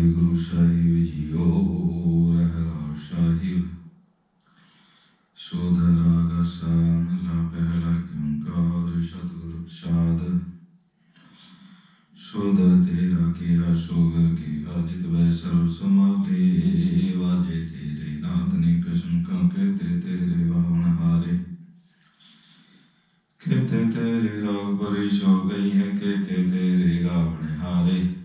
ਵਾਹਿਗੁਰੂ ਸਾਹਿਬ JIO Rehras ਸਾਹਿਬ। ਸੋਧ ਰਾਗ ਸਾਮ ਨਾ ਪਹਿਲਾ ਕਿੰਕਾਰ ਸਤਿਗੁਰ ਸਾਧ ਸੋਧ ਤੇਰਾ ਕਿਹਾ ਸੋਗਰ ਕੀ ਅਜਿਤ ਵੈ ਸਰਬ ਸਮਾਲੇ ਵਾਜੇ ਤੇਰੇ ਨਾਦ ਨੇ ਕਸ਼ਮ ਕੰਕੇ ਤੇ ਤੇਰੇ ਭਾਵਨ ਹਾਰੇ। ਕਿਤੇ ਤੇਰੇ ਰਾਗ ਪਰਿਸ਼ ਹੋ ਗਈ ਹੈ ਕਿਤੇ ਤੇਰੇ ਗਾਵਣੇ ਹਾਰੇ।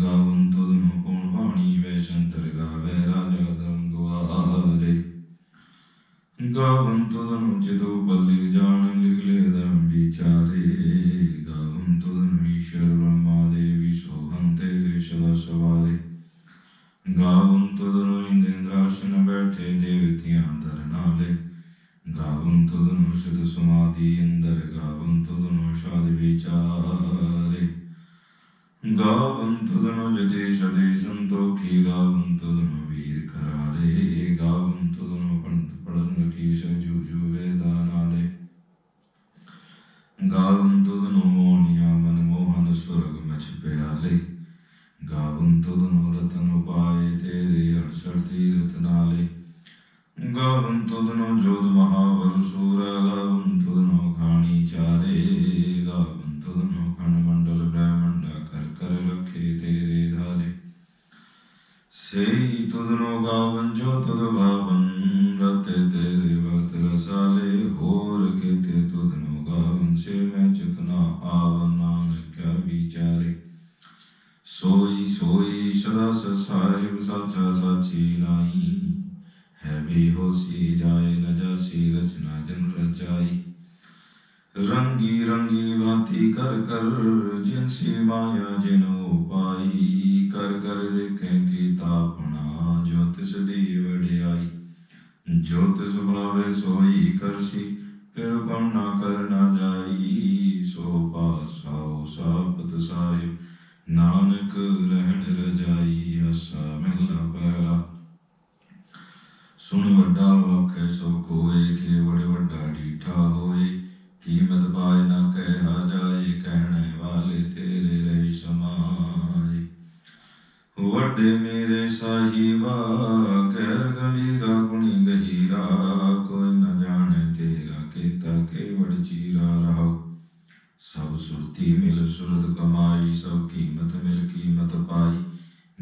ਗਾਵਨ ਤੁਧਨੋ ਕੋਣ ਬਾਣੀ ਵੈਸ਼ੰਤਰ ਗਾਵੇ ਰਾਜਗਦਮ ਦੁਆਰੇ। ਗਾਵਨ ਤੁਧਨੋ ਜਿਦੋ ਬੱਲੇ ਜਾਣ ਲਿਖਲੇ ਧਰਮ ਵਿਚਾਰੇ। ਗਾਵਨ ਤੁਧਨੋ ਈਸ਼ਰ ਬ੍ਰਹਮਾ ਦੇਵੀ ਸੋਹੰਤੇ ਦੇ ਸਦਾ ਸਵਾਰੇ। ਗਾਵਨ ਤੁਧਨੋ ਇੰਦਰਾਸ਼ਨ ਬੈਠੇ ਦੇਵਤਿਆਂ ਧਰਨਾਲੇ। ਗਾਵਨ ਤੁਧਨੋ ਸਿਧ ਸਮਾਧੀ ਅੰਦਰ, ਗਾਵਨ ਤੁਧਨੋ ਸ਼ਾਦ ਵਿਚਾਰੇ। ਗਾਵਨ ਤੁਧਨੁ ਜਦੇ ਸਦੇ ਸੰਤੋਖੀ ਗਾਵਨ ਤੁਧਨੁ ਵੀਰ ਕਰਾਰੇ ਗਾਵਨ ਤੁਧਨੁ ਪੰਡਤ ਪੜਨ ਕੀ ਸਜੂ ਜੂ ਵੇਦਾ ਨਾਲੇ ਗਾਵਨ ਰੰਗੀ ਰੰਗੀ ਬਾਤੀ ਕਰ ਕਰ, ਜਿਨ ਸੀ ਮਾਇਆ ਜਿਨ ਉਪਾਈ, ਕਰ ਕਰ ਦੇਖੇ ਕੀਤਾ ਆਪਣਾ, ਜੋ ਤਿਸ ਦੀ ਵਡਿਆਈ, ਜੋ ਤਿਸ ਭਾਵੇ ਸੋਈ ਕਰਸੀ, ਫਿਰ ਕਮ ਨਾ ਕਰਨਾ ਜਾਈ, ਸੋ ਪਾਸਾਉ ਸਾਪਤ ਸਾਹਿਬ ਨਾਨਕ ਰਹਿਣ ਰਜਾਈ ਅਸਾ ਮਿਲਣਾ ਪਹਿਲਾ ਸੁਣ ਵੱਡਾ ਵਾਖੇ ਸਭ ਕੋਏ ਕੇ ਬੜੇ ਵੱਡਾ ਢੀਠਾ ਹੋਏ ਕੀਮਤ ਪਾਏ ਨਾ ਕਹਿਆ ਜਾਏ, ਕਹਿਣੇ ਵਾਲੇ ਤੇਰੇ ਰਹੀ ਸਮਾਏ ਵੱਡੇ ਮੇਰੇ ਸਾਹਿਬਾ ਕਹਿਰ ਗੰਭੀਰਾ ਗੁਣੀ ਗਹੀਰਾ, ਕੋਈ ਨਾ ਜਾਣੇ ਤੇਰਾ ਕੀਤਾ ਕੇਵੜ ਚੀਰਾ ਰਹਾਉ ਸਭ ਸੁਰਤੀ ਮਿਲ ਸੁਰਤ ਕਮਾਈ, ਸਭ ਕੀਮਤ ਮਿਲ ਕੀਮਤ ਪਾਈ।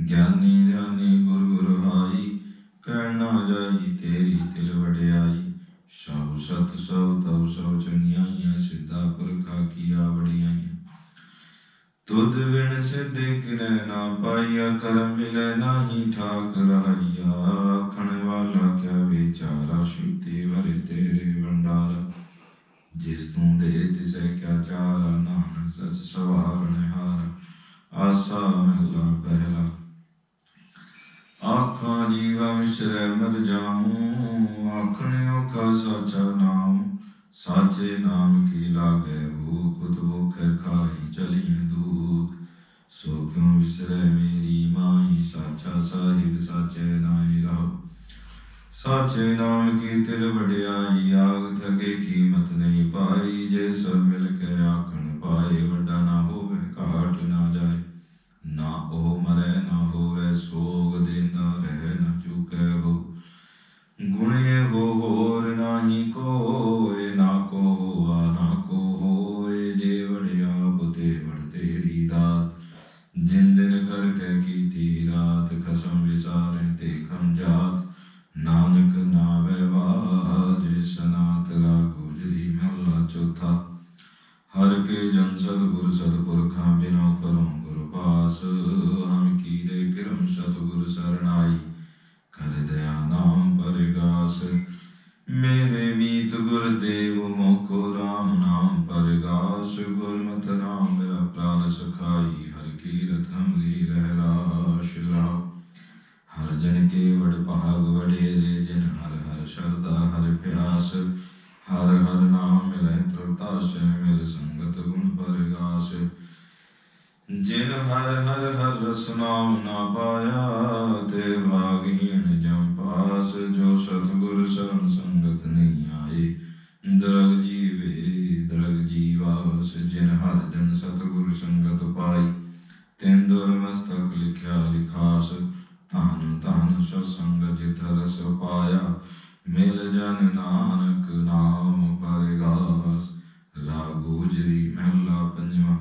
ਗਿਆਨੀ, ਧਿਆਨੀ, ਗੁਰ ਗੁਰ ਹਾਈ, ਕਹਿਣਾ ਜਾਈ ਤੇਰੀ ਤਿਲ ਵਡਿਆਈ। ਸਭ ਸਤ ਸਭ ਤਉ ਸਭ ਚੰਗਿਆਈਆਂ ਸਿੱਧਾ ਪੁਰਖਾ ਕੀਆ ਵਡਿਆਈਆਂ ਤੁਧ ਵਿਣ ਸਿੱਧੇ ਕਿਨੈ ਨਾ ਪਾਈਆ, ਕਰਮ ਮਿਲੈ ਨਾਹੀ ਠਾਕ ਰਹਾਈਆ ਆਖਣ ਵਾਲਾ ਕਿਆ ਵਿਚਾਰਾ ਸ਼ੁੱਧੀ ਵਰੇ ਤੇਰੇ ਭੰਡਾਰ। ਜਿਸ ਤੂੰ ਦੇ ਤਿਸੈ ਕਿਆ ਚਾਰਾ, ਨਾਨਕ ਸਚ ਸਵਾਰਣ ਹਾਰ ਆਸਾ ਮਹਿਲਾ ਪਹਿਲਾ। ਆਖਾਂ ਜੀਵਾ ਮਿਸ਼ਰੈ ਮਰ ਜਾਉ ਆਖਣ ਔਖਾ ਸਾਚਾ ਨਾਮ, ਸਾਚੇ ਨਾਮ ਕੀ ਲਾਗੇ ਭੂਖ, ਦੁਖ ਖਾਈ ਚਲੀ ਦੁਖ। ਸੋ ਕਿਉ ਵਿਸਰੈ ਮੇਰੀ ਮਾਈ, ਸਾਚਾ ਸਾਹਿਬ ਸਾਚੇ ਨਾਈ ਰਹੁ। ਸਾਚੇ ਨਾਮ ਕੀ ਤਿਲ ਵਡਿਆਈ, ਆਗ ਥਕੇ ਕੀਮਤ ਨਹੀਂ ਪਾਈ, ਜੇ ਸਭ ਮਿਲ ਕੇ ਆਖਣ ਪਾਏ, ਵੱਡਾ ਨਾ ਹੋਵੇ, ਘਾਟ ਨਾ ਜਾਏ। ਨਾ ਉਹ ਮਰੇ, ਨਾ ਹੋਵੇ ਸੋਗ, ਦੇਂਦਾ ਰਹਿ, ਨਾ ਚੁਕੇ ਭਾਗ ਵਡੇਰੇ ਜਿਨ ਹਰ ਹਰ ਸ਼ਰਦਾ ਹਰ ਪਿਆਸ, ਹਰ ਹਰ ਨਾਮ ਮਿਲੈ ਤ੍ਰਤਾਸ ਮਿਲ ਸੰਗਤ ਗੁਣ ਪਰਗਾਸ। ਜਿਨ ਹਰ ਹਰ ਹਰ ਰਸ ਨਾਮ ਨਾ ਪਾਇਆ, ਤੇ ਭਾਗਹੀਣ ਜਮ ਪਾਸ। ਜੋ ਸਤਿਗੁਰ ਸਰਨ ਸੰਗਤ ਨਹੀਂ ਆਏ, ਦਰਗ ਜੀਵੇ, ਦਰਗ ਜੀਵਾਸ। ਜਿਨ ਹਰ ਜਨ ਸਤਿਗੁਰ ਸੰਗਤ ਪਾਈ ਤਿੰਦੁਰ ਮਸਤਕ ਲਿਖਿਆ ਲਿਖਾਸ। ਧਨ ਧਨ ਸਤਸੰਗ ਜਿਤ ਰਸ ਪਾਇਆ, ਮਿਲ ਜਨ ਨਾਨਕ ਨਾਮ ਪਰਗਾਸ ਰਾਗ ਮਹਿਲਾ ਪੰਜਵਾਂ।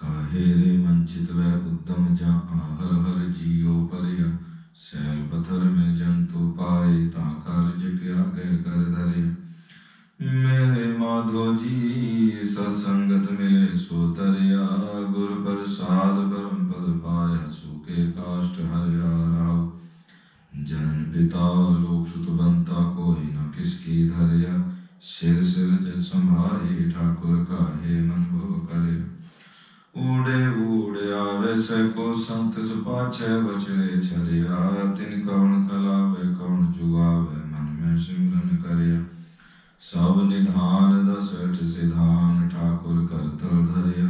ਕਾਹੇ ਰੇ ਵੰਚਿਤ ਵੈ ਉਦਮ ਜਾਂ ਹਰ ਹਰ ਜੀਉ ਪਰਿਆ ਸੈਲ ਪਥਰ ਮੈਂ ਜੰਤੂ ਪਾਏ ਤਾਂ ਕਾਰਜ ਕਿਆ ਗਏ ਕਰ ਧਰਿਆ। ਮੇਰੇ ਮਾਧੋ ਜੀ, ਸਤਸੰਗਤ ਮਿਲੇ ਸੋ ਤਰਿਆ ਗੁਰ ਪ੍ਰਸਾਦ ਜਨਨ ਪਿਤਾ ਲੋਕ ਸੁਤ ਬੰਤਾ ਕੋਈ ਨ ਕਿਸ ਕੀ ਧਰਿਆ ਸਿਰ ਸਿਰ ਜੈ ਸੰਭਾਏ ਠਾਕੁਰ ਕਾਹੇ ਮਨ ਭੋ ਕਰਿਆ ਊੜੇ ਊੜੇ ਆਵੇ ਕੋ ਸੰਤ ਸੁਪਾਛੈ ਬਚਰੇ ਛਰਿਆ ਤਿਨ ਕਵਣ ਕਲਾਵੇ ਕਵਣ ਜੁਗਾਵੇ ਮਨ ਮੈਂ ਸਿਮਰਨ ਕਰਿਆ ਸਭ ਨਿਧਾਨ ਦਸਠ ਸਿਧਾਨ ਠਾਕੁਰ ਕਰ ਧਰਿਆ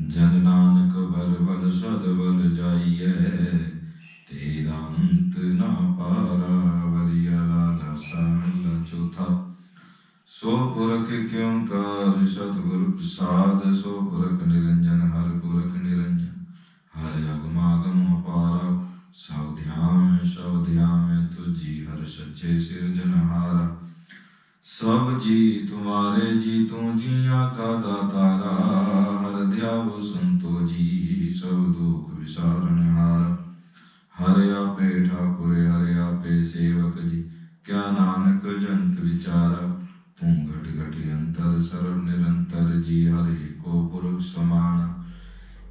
ਜਨ ਨਾਨਕ ਬਲ ਬਲ ਸਦ ਬਲ ਜਾਈਐ ਤੇਰਾ ਅੰਤ ਨਾ ਪਾਰਾ ਵਰਿਆ ਲਾਲਾ ਸਾਮਲਾ ਚੌਥਾ ਸੋ ਪੁਰਖ ਕਿਉ ਕਾਰ ਸਤਿਗੁਰ ਪ੍ਰਸਾਦ ਸੋ ਪੁਰਖ ਨਿਰੰਜਨ ਹਰ ਪੁਰਖ ਨਿਰੰਜਨ ਹਰ ਅਗਮਾਗਮ ਅਪਾਰ ਸਭ ਧਿਆਨ ਸਭ ਧਿਆਨ ਤੁਜੀ ਹਰ ਸੱਚੇ ਸਿਰਜਨਹਾਰਾ ਸਭ ਜੀ ਤੁਮਾਰੇ ਜੀ ਤੂੰ ਜੀਆਂ ਕਾ ਦਾਤਾਰਾ ਹਰ ਧਿਆਵੋ ਸੰਤੋ ਜੀ ਸਭ ਦੁਖ ਵਿਸਾਰਨ ਹਾਰ ਹਰ ਆਪੇ ਠਾਕੁਰ, ਹਰ ਆਪੇ ਸੇਵਕ ਜੀ। ਕਿਆ ਨਾਨਕ ਜੰਤ ਵਿਚਾਰਾ, ਤੂੰ ਘਟ ਘਟ ਅੰਤਰ ਸਰਵ ਨਿਰੰਤਰ ਜੀ, ਹਰਿ ਕੋ ਪੁਰਖ ਸਮਾਣਾ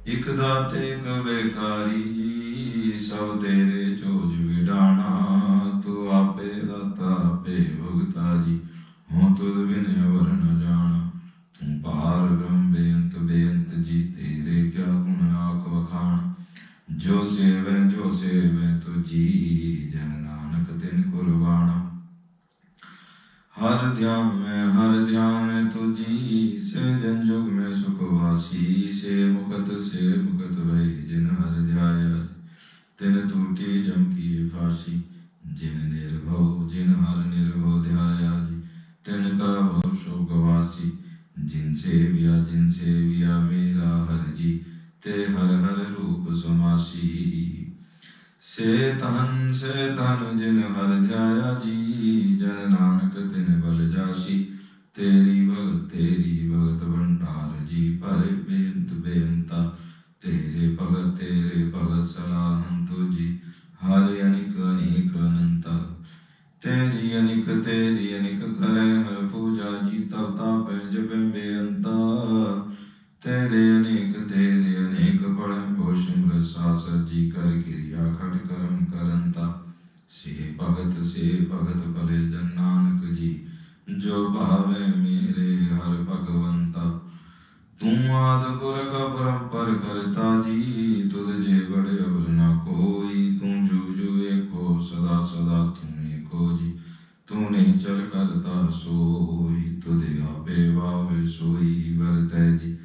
ਇਕ ਦਾਤੇ, ਇਕ ਵੇਕਾਰੀ ਜੀ, ਸਭ ਤੇਰੇ ਚੋਜ ਵਿਡਾਣਾ। ਤੂੰ ਆਪੇ ਦਾਤਾ, ਆਪੇ ਭੁਗਤਾ ਜੀ, ਹਉ ਤੁਧ ਬਿਨ ਅਵਰ ਨ ਜਾਣਾ। ਤੂੰ ਪਾਰ ਬ੍ਰਹਮ ਬੇਅੰਤ ਬੇਅੰਤ ਜੀ, ਤੇਰੇ ਜੋ ਸੇਵੈ ਜੋ ਸੇਵੈ ਤੁਜੀ ਜਨ ਨਾਨਕ ਤਿਨ ਕੁਰਬਾਨਾ। ਹਰ ਧਿਆਨ ਮੈਂ, ਹਰ ਧਿਆਨ ਮੈਂ ਤੁਜੀ, ਸੇ ਜਨ ਜੁਗ ਮੈਂ ਸੁਖ ਵਾਸੀ, ਸੇ ਮੁਕਤ ਸੇ ਮੁਕਤ ਭਈ ਜਿਨ ਹਰ ਧਿਆਇਆ, ਤਿਨ ਟੂਟੀ ਜਮ ਕੀ ਫਾਸੀ। ਜਿਨ ਨਿਰਭਉ, ਜਿਨ ਹਰ ਨਿਰਭਉ ਧਿਆਇਆ ਜੀ, ਤਿਨ ਕਾ ਭਉ ਸ਼ੋਕ ਵਾਸੀ। ਜਿਨ ਸੇਵਿਆ ਜਿਨ ਸੇਵਿਆ ਮੇਰਾ ਹਰ ਜੀ ਤੇ ਹਰ ਹਰ ਰੂਪ ਸਮਾਸੀ। ਸੇ ਤਨ ਸੇ ਤਨ ਜਿਨ ਹਰ ਧਿਆਇਆ ਜੀ, ਜਨ ਨਾਨਕ ਤਿਨ ਬਲ ਜਾਸੀ। ਤੇਰੀ ਭਗਤ ਤੇਰੀ ਭਗਤ ਭੰਡਾਰ ਜੀ ਪਰ ਬੇਅੰਤ ਬੇਅੰਤਾ। ਤੇਰੇ ਭਗਤ ਤੇਰੇ ਭਗਤ ਸਲਾਹੰ ਤੁਜੀ ਹਰ ਅਨਿਕ, ਅਨੇਕ ਅਨੰਤਾ। ਤੇਰੀ ਅਨਿਕ ਤੇਰੀ ਅਨਿਕ ਕਰੈ ਹਰ ਪੂਜਾ ਜੀ, ਤਬ ਤਾਪੈ ਜਪੈ ਬੇਅੰਤਾ ਭੋਸ਼ਮ ਕਰ ਕਿਰਿਆ ਖੜ ਕਰਮ ਕਰੰਤਾ ਸੇ ਭਗਤ ਸੇ ਭਗਤ ਭਲੇ ਜਨ ਨਾਨਕ ਜੀ। ਜੋ ਭਾਵੇ ਮੇਰੇ ਹਰ ਭਗਵੰਤਾ। ਤੂੰ ਆਦ ਪੁਰਖ ਪਰੰਪਰ ਕਰਤਾ ਜੀ। ਤੁਧ ਜੇ ਬੜੇ ਅਵਰ ਨਾ ਕੋਈ। ਤੂੰ ਜੂ ਜੂ ਏਕੋ, ਸਦਾ ਸਦਾ ਤੂੰ ਏਕੋ ਜੀ। ਤੂੰ ਨਹੀਂ ਚਲ ਕਰਤਾ ਸੋਈ। ਤੁਧ ਆਪੇ ਵਾਵੇ ਸੋਈ ਵਰਤੈ ਜੀ।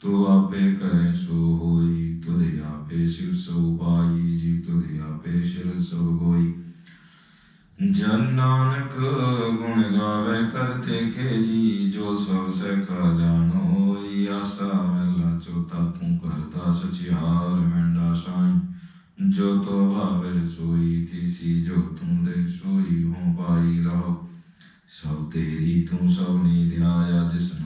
ਤੂੰ ਆਪੇ ਕਰੇ ਸੋ ਹੋਈ ਆਪੇ ਸਿਰ ਸੋ ਪਾਈ ਜੀ ਤੁਧ ਆਪੇ ਸਿਰ ਸੋ ਹੋਈ ਜਨ ਨਾਨਕ ਗੁਣ ਗਾਵੇ ਕਰਤੇ ਕੇ ਜੀ, ਜੋ ਸਭ ਸੇ ਕਾ ਜਾਣੋਈ ਆਸਾ ਮਹਿਲਾ ਚੌਥਾ ਤੂੰ ਕਰਤਾ ਸਚਿਆਰ ਮੈਂਡਾ ਸਾਈ। ਜੋ ਤੋ ਭਾਵੇ ਸੋਈ ਤੀਸੀ, ਜੋ ਤੂੰ ਦੇ ਸੋਈ ਹੋ ਪਾਈ ਰਹੁ ਸਭ ਤੇਰੀ ਤੂੰ ਸਭ ਨੀ ਧਿਆਇਆ ਜਿਸਨੂੰ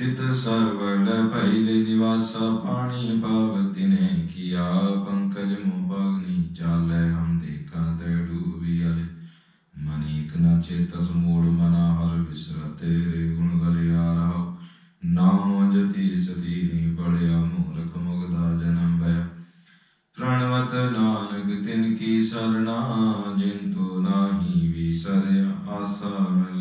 ਤਿਤ ਸਰਵੜ ਭੈਲੇ ਨਿਵਾਸਾ ਪਾਣੀ ਪਾਵਤੀ ਨੇ ਕੀਆ, ਪੰਕਜ ਮੁਭਗਨੀ ਚਾਲੈ ਹਮ ਦੇਖਾਂ ਤੇ ਡੂਬੀ ਅਲੇ। ਮਨੀਕ ਨ ਚੇਤਸ ਮੂੜ ਮਨਾ ਹਰ ਵਿਸਰ, ਤੇਰੇ ਗੁਣ ਗਲਿਆ ਰਹੁ ਨਾਮ ਜਤੀ ਸਤੀ ਨੀ ਪੜਿਆ ਮੂਰਖ ਮੁਗਦਾ ਜਨਮ ਭਇਆ ਪ੍ਰਣਵਤ ਨਾਨਕ ਤਿਨ ਕੀ ਸਰਣਾ ਜਿਨ ਤੋ ਨਾਹੀ ਵਿਸਰਿਆ ਆਸਾ ਮਿਲ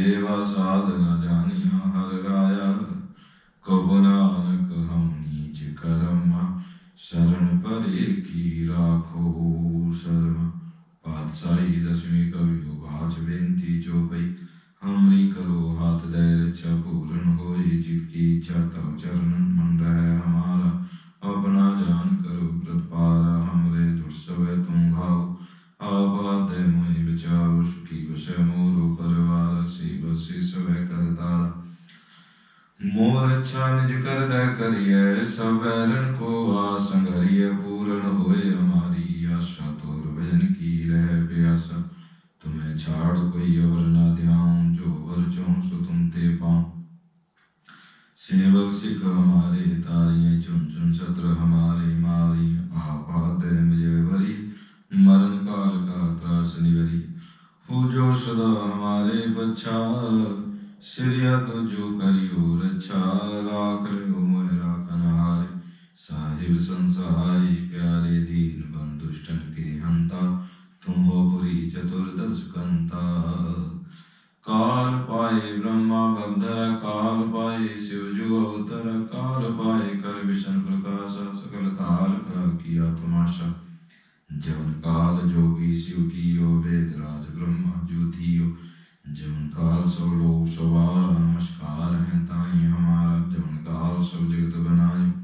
ਸੇਵਾ ਸਾਧਨਾ ਜਾਣਿਆ ਹਰ ਰਾਇਆ। ਕਹੋ ਨਾਨਕ, ਹਮ ਨੀਚ ਕਰਮ, ਸ਼ਰਨ ਪਰੇ ਕੀ ਰਾਖੋ ਸ਼ਰਮ। ਪਾਤਸ਼ਾਹੀ ਦਸਵੀਂ ਕਵਿ ਬਾਚ ਬੇਨਤੀ ਜੋ ਪਈ ਹਮਰੀ ਕਰੋ ਹਾਥ ਦੇ ਰਛਾ ਪੂਰਨ ਹੋਏ, ਜਿਤ ਕੀ ਇੱਛਾ ਚਰਨ। ਤੁਰ ਭਜਨ ਕੀ ਰਹਿ ਪਿਆਸ, ਤੁਮੇ ਛਾੜ ਕੋਈ ਅਵਰ ਨਾ ਧਿਆਉ, ਜੋ ਵਰ ਚੋਂ ਸੋ ਤੁਮ ਤੇ ਪਾਉ। ਸੇਵਕ ਸਿਖ ਹਮਾਰੇ, ਤਾਰੀਏ ਚੁਨ ਚੁਨ ਛਤਰ ਹਮਾਰੇ, ਮਾਰੀ ਆਪਾਤ ਮੁਝੇ ਵਰੀ, ਮਰਨ ਕਾਲ ਕਾ ਤਰਾਸ ਨਿਵਰੀ। ਹੋ ਜੋ ਸਦਾ ਹਮਾਰੇ ਬਚਾ, ਸਿਰਿਆ ਤੁਜੋ ਕਰਿਓ ਰਛਾ, ਰਾਖ ਲੈ साहिब संसारी प्यारे दीन बंधुष्टन के हंता तुम हो पुरी चतुर्दश कंता काल पाए ब्रह्मा बंधर काल पाए शिव जो अवतर काल पाए कर विष्णु प्रकाशा सकल काल का किया तमाशा जवन काल जोगी शिव की यो वेद राज ब्रह्मा ज्योतियो जवन काल सब लोग सवार नमस्कार है ताई हमारा जवन काल सब जगत बनायो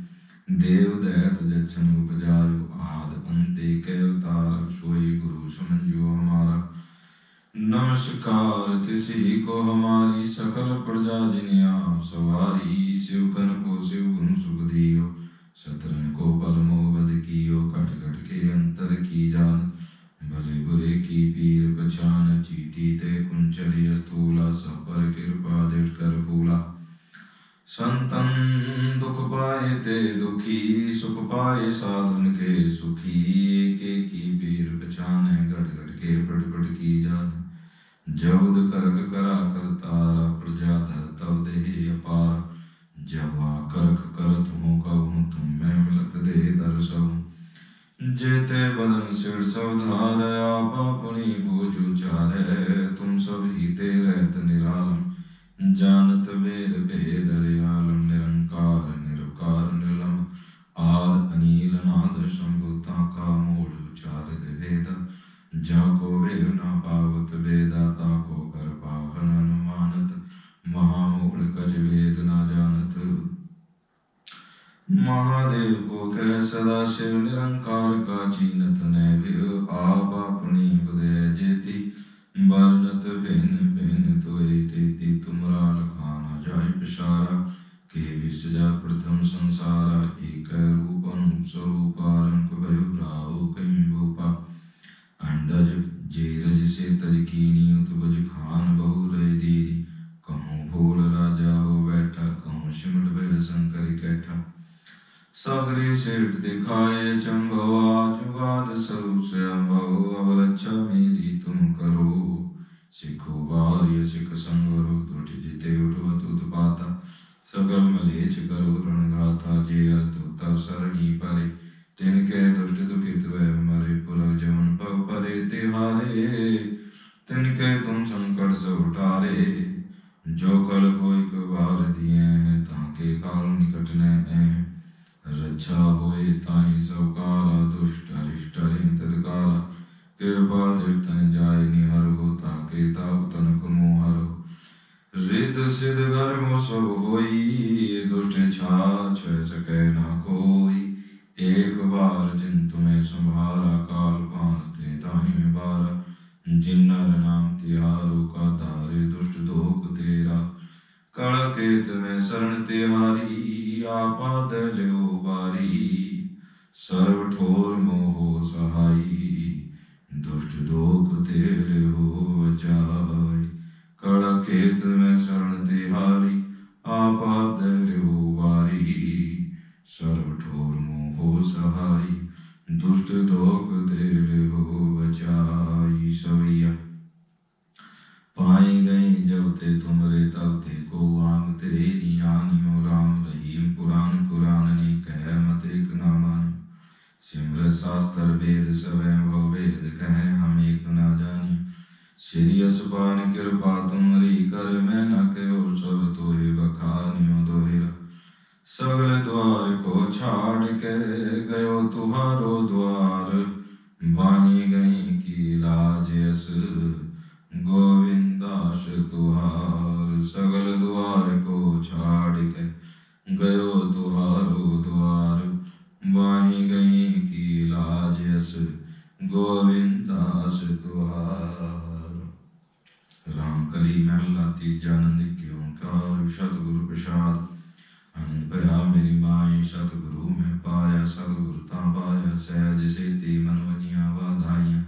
ਦੇਵ ਦੈਤ ਜਚਨੁ ਬਜਾਇਓ ਆਦ ਅੰਤੇ ਕੈ ਉਤਾਰ ਸੋਈ ਗੁਰੂ ਸਮਝਿਓ ਹਮਾਰਾ। ਨਮਸਕਾਰ ਤਿਸ ਹੀ ਕੋ ਹਮਾਰੀ ਸਕਲ ਪ੍ਰਜਾ ਜਿਨ ਆਪ ਸਵਾਰੀ ਸਿਵ ਕਨ ਕੋ ਸਿਵ ਗੁਰੂ ਸੁਖ ਦਿਓ। ਸਤਰਨ ਕੋ ਪਲ ਮੋਹ ਬਦ ਕੀਓ, ਘਟ ਘਟ ਕੇ ਅੰਤਰ ਕੀ ਜਾਨ। ਭਲੇ ਬੁਰੇ ਕੀ ਪੀਰ ਪਛਾਨ, ਚੀਟੀ ਤੇ ਕੁੰਚਰੀ ਅਸਤੂਲਾ, ਸਭ ਪਰ ਕਿਰਪਾ ਦੇਸ਼ ਕਰ ਫੂਲਾ। ਸੰਤਨ ਦੁਖ ਪਾਏ ਤੇ ਦੁਖੀ, ਸੁਖ ਪਾਏ ਸਾਧਨ ਕੇ ਸੁਖੀ। ਏਕੇ ਕੀ ਬੀਰ ਪਛਾਨੈ ਗੜ ਗੜ ਕੇ ਪੜ ਪੜ ਕੀ ਜਾਣ। ਜਬਦ ਕਰਕ ਕਰਾ ਕਰਤਾਰ, ਪ੍ਰਜਾ ਧਰ ਤਵ ਦੇਹ ਅਪਾਰ। ਜਵਾ ਕਰਕ ਕਰਤ ਹੂੰ ਕਹੂੰ, ਤੁਮ ਮੈਂ ਮਿਲਤ ਦੇ ਦਰਸਉ ਜੇ ਤੇ ਬਦਨ ਸਿਰ ਸਭ ਧਾਰ, ਆਪ ਆਪਣੀ ਬੋਝ ਉਚਾਰੈ। ਤੁਮ ਸਭ ਹੀ ਤੇ ਰਹਿਤ ਨਿਰਾਲਮ। ਜਾਣਤ ਵੇਦ ਸਰਬ ਕਾ ਮੂਲ ਉਚਾਰਿਤ ਵੇਦ, ਜਾ ਕੋ ਵੇਦ ਨਾ ਪਾਵਤ ਵੇਦਾ, ਤਾ ਕੋ ਕਰ ਪਾਵਨ ਅਨੁਮਾਨਤ ਮਹਾਮੂਲ ਕਜ ਵੇਦ ਨਾ ਜਾਣਤ। ਮਹਾਦੇਵ ਕੋ ਕਹਿ ਸਦਾ ਸਿਵ ਨਿਰੰਕਾਰ ਕਾ ਚੀਨਤ ਨੈ ਵਿਉ, ਆਪ ਆਪਣੀ ਬੁਦੇ ਜੇਤੀ ਬਰਨਤ ਭਿੰਨ ਭਿੰਨ ਤੋਈ ਤੇਤੀ, ਤੁਮਰਾ ਲਖਾਨਾ ਜਾਇ ਪਿਸ਼ਾਰਾ ਇਹ ਵਿਸਜਾ ਪ੍ਰਥਮ ਸੰਸਾਰਾ ਏਕੈ ਰੂਪੰ ਸਰੂਪਾਰੰ ਕਬੈ ਭਰਾਉ ਕੈ ਕਟਨੇ ਰੱਛਾ ਹੋਏ ਤਾਈ ਸਭ ਕਾਲਾ ਦੁਸ਼ਟ ਅਰਿਸ਼ਟ ਰਿੰ ਤਦਕਾਲਾ ਕਿਰਪਾ ਤਿਸ ਤਨ ਜਾਇ ਨਿਹਰ ਹੋ ਤਾ ਕੇ ਤਾਪ ਤਨ ਕਮੋ ਹਰ। ਰਿਦ ਸਿਧ ਘਰ ਮੋ ਸਭ ਹੋਈ, ਦੁਸ਼ਟ ਛਾ ਛੈ ਸਕੈ ਨਾ ਕੋਈ। ਏਕ ਬਾਰ ਜਿਨ ਤੁਮੇ ਸੰਭਾਰਾ, ਕਾਲ ਬਾਂਸ ਤੇ ਤਾਈ ਮੇ ਬਾਰ। ਜਿਨ ਨਰ ਨਾਮ ਤਿਹਾਰੋ, ਕਾ ਧਾਰੇ ਦੁਸ਼ਟ ਦੋਖ ਤੇਰਾ। ਕਲ ਕੇਤ ਮੈਂ ਸਰਣ ਤਿਹਾਰੀ ਆਪਾਦ ਲਿਓ ਬਾਰੀ ਸਰਵ ਠੋਰ ਮੋਹ ਸਹਾਈ, ਦੁਸ਼ਟ ਦੋਖ ਤੇ ਲਿਓ ਬਚਾਈ ਕੜਾ ਕੇਤ ਮੈਂ ਸਰਣ ਤਿਹਾਰੀ शास्त्र वेद सवै भव वेद कह हम एक ना जानी श्री असपान कृपा तुमरी कर मैं न कहो सब तोहे बखानियो दोहिरा सगल द्वार को छाड़ के गयो तुहारो द्वार बाही गई की लाज अस गोविंदास ਤੀਜਾ ਆਨੰਦ ਕਿਉਂ ਓੰਕਾਰ, ਸਤਿਗੁਰ ਪ੍ਰਸਾਦ। ਆਨੰਦ ਭਇਆ ਮੇਰੀ ਮਾਈ ਸਤਿਗੁਰੂ, ਮੈਂ ਪਾਇਆ ਸਤਿਗੁਰ ਤਾਂ ਪਾਇਆ ਸਹਿਜ ਸੇਤੀ ਮਨ ਵਜੀਆਂ ਵਾਧਾਈਆਂ।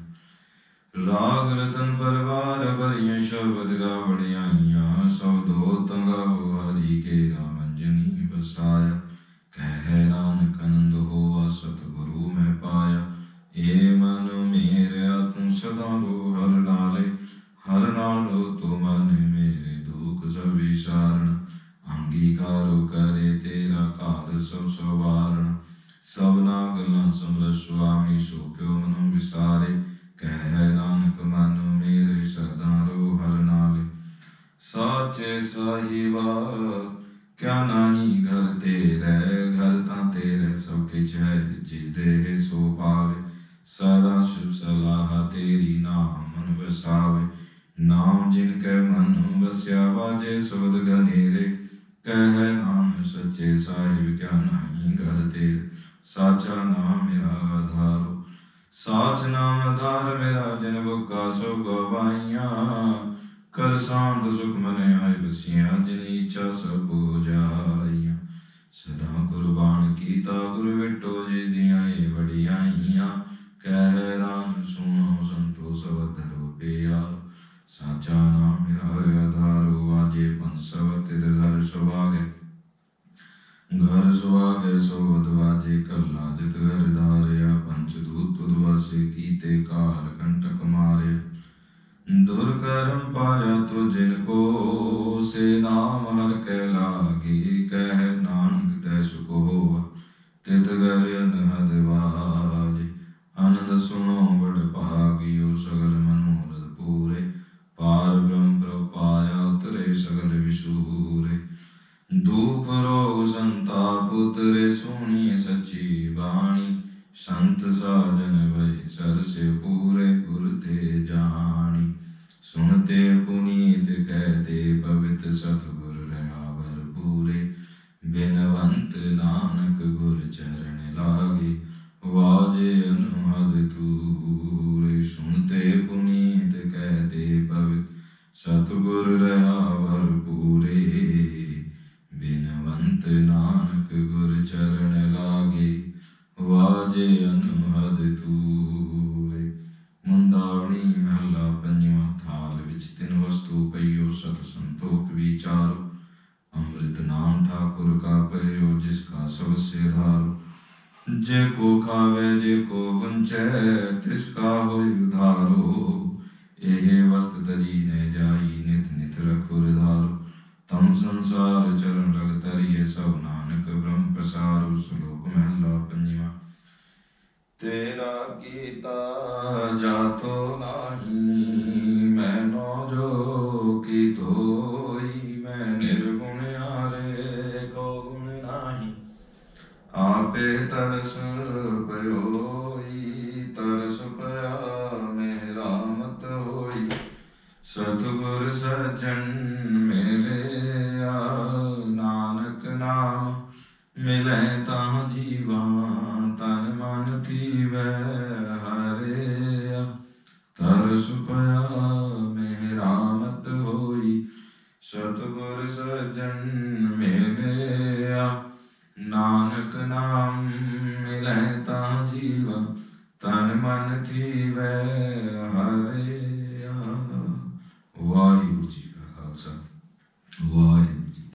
ਰਾਗ ਰਤਨ ਪਰਵਾਰ ਭਰੀਆਂ ਸ਼ਬਦ ਗਾਵਣੀਆਂ ਸਭ ਦੋ ਤੰਗਾ ਹੋ ਹਰੀ ਕੇ ਰਾਮੰਜਨੀ ਬਸਾਇਆ ਸਭ ਕਿਛ ਹੈ ਜਿਦੇ ਸੋ ਪਾਵੇ ਸਦਾ ਸ਼ੁਭ ਸਲਾਹ ਤੇਰੀ ਨਾਮ ਮਨ ਵਸਾਵੇ। ਨਾਮ ਜਿਨ ਕੈ ਮਨ ਵਸਿਆ ਵਾਜੇ ਸਬਦ ਗਨੇਰੇ ਕਹਿ ਨਾਮ ਸੱਚੇ ਸਾਹਿਬ ਕਿਆ ਨਹੀਂ ਘਰ ਤੇਰੇ। ਸਾਚਾ ਨਾਮ ਮੇਰਾ ਆਧਾਰੋ, ਸਾਚ ਨਾਮ ਆਧਾਰ ਮੇਰਾ, ਜਨ ਬੁੱਕਾ ਸੋ ਗਵਾਈਆਂ। ਕਰ ਸਾਂਤ ਸੁਖ ਮਨੇ ਆਏ ਬਸੀਆਂ ਜਿਨ ਇੱਛਾ ਸਭ ਬੁਝਾਈਆਂ ਸਦਾ ਕੁਰਬਾਨ ਕੀਤਾ, ਗੁਰ ਵਿਟੋ ਜੀ ਦੀਆਂ ਇਹ ਵਡਿਆਈਆਂ ਕਹਿ ਰਾਮ ਸੁਣੋ ਸੰਤੋ ਸਭ ਪਿਆ। ਸਾਚਾ ਨਾਮ ਮੇਰਾ ਆਧਾਰ ਵਾਜੇ ਪੰਸਵ ਤਿਦ ਘਰ ਸੁਭਾਗੇ ਘਰ ਸੁਆਗੇ ਸੋ ਵਦਵਾਜੇ ਕੱਲਾ, ਜਿਤ ਘਰ ਧਾਰਿਆ ਪੰਚ ਦੂਤ ਤੁਧ ਵਸੇ ਕੀਤੇ ਕਾਲ ਕੰਟਕ ਮਾਰਿਆ। ਦੁਰ ਕਰਮ ਪਾਇਆ ਤੋ ਜਿਨ ਕੋ, ਸੇ ਨਾਮ ਹਰ ਕੈ ਲਾਗੇ, ਕਹਿ ਨਾਨਕ ਤੈ ਸੁਖ ਤਿਤ ਘਰ ਅਨਹਦ ਵਾਜੇ। ਆਨੰਦ ਸੁਣੋ, ਬੜ ਭਾਗਿਓ ਸਗਲ ਮਨੋਰਥ ਪੂਰੇ। ਪਾਰ ਬ੍ਰਹਮ ਪ੍ਰਪਾਇਆ ਉਤਰੇ ਸਗਲ ਵਿਸੂਰੇ। ਦੁਖ ਰੋਗ ਸੰਤਾਪ ਉਤਰੇ ਸੋਹਣੀ ਸੱਚੀ ਬਾਣੀ। ਸੰਤ ਸਾਜਨ ਭਏ ਸਰਸੇ ਪੂਰੇ, ਗੁਰ ਤੇ ਜਾਣੀ। ਸੁਣਤੇ ਪੁਨੀਤ, ਕਹਤੇ ਪਵਿੱਤ ਸਤਿਗੁਰ। ਚਰਨ ਲਾਗੇ, ਵਾਜੇ ਅਨਹਦ ਤੂਰੇ, ਸੁਣਤੇ ਪੁਨੀਤ ਕਹਤੇ ਪਵਿੱਤ ਸਤਿਗੁਰ ਰਹਾ ਭਰਪੂਰੇ। ਬਿਨਵੰਤ ਨਾਨਕ ਗੁਰ ਚਰਨ ਲਾਗੇ, ਵਾਜੇ ਅਨਹਦ ਤੂਰੇ। ਮੁੰਦਾਵਣੀ ਮਹਲਾ ਪੰਜਵਾਂ ਥਾਲ ਵਿੱਚ ਤਿੰਨ ਵਸਤੂ ਪਈਓ, ਸਤ ਸੰਤੋਖ ਵਿਚਾਰੋ। ਅੰਮ੍ਰਿਤ ਨਾਮ ਠਾਕੁਰ ਕਾ ਪਇਓ ਜਿਸ ਕਾ ਸਭ ਸੇ ਧਾਰੋ। ਜੇ ਕੋ ਖਾਵੇ ਜੇ ਕੋ ਵੰਚੈ ਤਿਸ ਕਾ ਹੋਇ ਉਧਾਰੋ। ਇਹ ਵਸਤ ਤਜੀ ਨੇ ਜਾਈ, ਨਿਤ ਨਿਤ ਰਖੁਰ ਧਾਰੋ ਤਮ ਸੰਸਾਰ ਚਰਨ ਰਗ ਤਰੀਏ ਸਭ ਨਾਨਕ ਬ੍ਰਹਮ ਪ੍ਰਸਾਰੁ ਸ਼ਲੋਕ ਮਹਲਾ ਪੰਜਵਾਂ। ਤੇਰਾ ਕੀਤਾ ਜਾਤੋ ਨਾਹੀ ਮੈਨੋ ਆਪੇ ਤਰਸ ਪਇਓਈ ਤਰਸ ਪਿਆ ਮੇਰਾ ਮਤ ਹੋਈ। ਸਤਿਗੁਰ ਸਜਣ